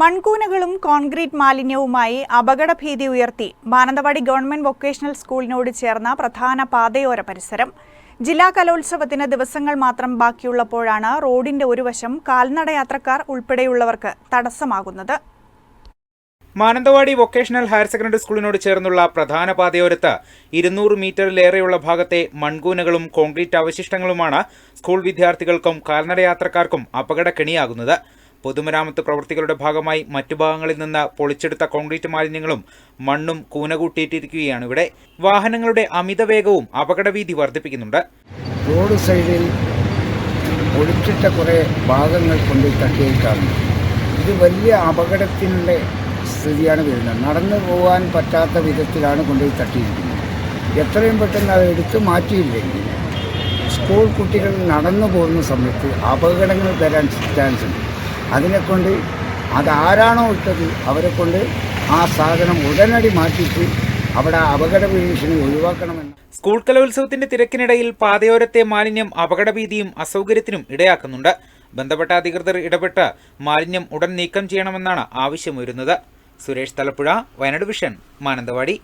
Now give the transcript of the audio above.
മൺകൂനകളും concrete മാലിന്യവുമായി അപകടഭീതി ഉയർത്തി. Mananthavady government vocational സ്കൂളിനോട് ചേർന്ന പ്രധാന പാതയോര പരിസരം. ജില്ലാ കലോത്സവത്തിന് ദിവസങ്ങൾ മാത്രം ബാക്കിയുള്ളപ്പോഴാണ് റോഡിന്റെ ഒരു വശം കാൽനട യാത്രക്കാർ ഉൾപ്പെടെയുള്ളവർക്ക് തടസ്സമാകുന്നത്. മാനന്തവാടി വൊക്കേഷണൽ ഹയർ സെക്കൻഡറി സ്കൂളിനോട് ചേർന്നുള്ള പ്രധാന പാതയോരത്ത് ഇരുന്നൂറ് മീറ്ററിലേറെയുള്ള ഭാഗത്തെ മൺകൂനകളും കോൺക്രീറ്റ് അവശിഷ്ടങ്ങളുമാണ് സ്കൂൾ വിദ്യാർത്ഥികൾക്കും കാൽനടയാത്രക്കാർക്കും അപകടക്കെണിയാകുന്നത്. പൊതുമരാമത്ത് പ്രവൃത്തികളുടെ ഭാഗമായി മറ്റു ഭാഗങ്ങളിൽ നിന്ന് പൊളിച്ചെടുത്ത കോൺക്രീറ്റ് മാലിന്യങ്ങളും മണ്ണും കൂനകൂട്ടിയിട്ടിരിക്കുകയാണ് ഇവിടെ. വാഹനങ്ങളുടെ അമിത അമിതവേഗവും അപകടവീതി വർദ്ധിപ്പിക്കുന്നുണ്ട്. റോഡ് സൈഡിൽ പൊളിച്ചിട്ട കുറേ ഭാഗങ്ങൾ കൊണ്ട് തട്ടിയിട്ടാണ് ഇത് വലിയ അപകടത്തിന്റെ സ്ഥിതിയാണ് വരുന്നത്. നടന്നു പോകാൻ പറ്റാത്ത വിധത്തിലാണ് കൊണ്ടുപോയി തട്ടിയിരിക്കുന്നത്. എത്രയും പെട്ടെന്ന് അത് എടുത്തു മാറ്റിയില്ലെങ്കിൽ സ്കൂൾ കുട്ടികൾ നടന്നു പോകുന്ന സമയത്ത് അപകടങ്ങൾ വരാൻ ചാൻസ് ഉണ്ട്. അതിനെക്കൊണ്ട് അതാരാണോ ഇട്ടത് അവരെ കൊണ്ട് ആ സാധനം ഉടനടി മാറ്റിയിട്ട് അവിടെ അപകട ഭീഷണി ഒഴിവാക്കണമെന്ന്. സ്കൂൾ കലോത്സവത്തിന്റെ തിരക്കിനിടയിൽ പാതയോരത്തെ മാലിന്യം അപകടഭീതിയും അസൗകര്യത്തിനും ഇടയാക്കുന്നുണ്ട്. ബന്ധപ്പെട്ട അധികൃതർ ഇടപെട്ട് മാലിന്യം ഉടൻ നീക്കം ചെയ്യണമെന്നാണ് ആവശ്യമുയരുന്നത് സുരേഷ് തലപ്പുഴ വയനാട് വിഷൻ മാനന്തവാടി.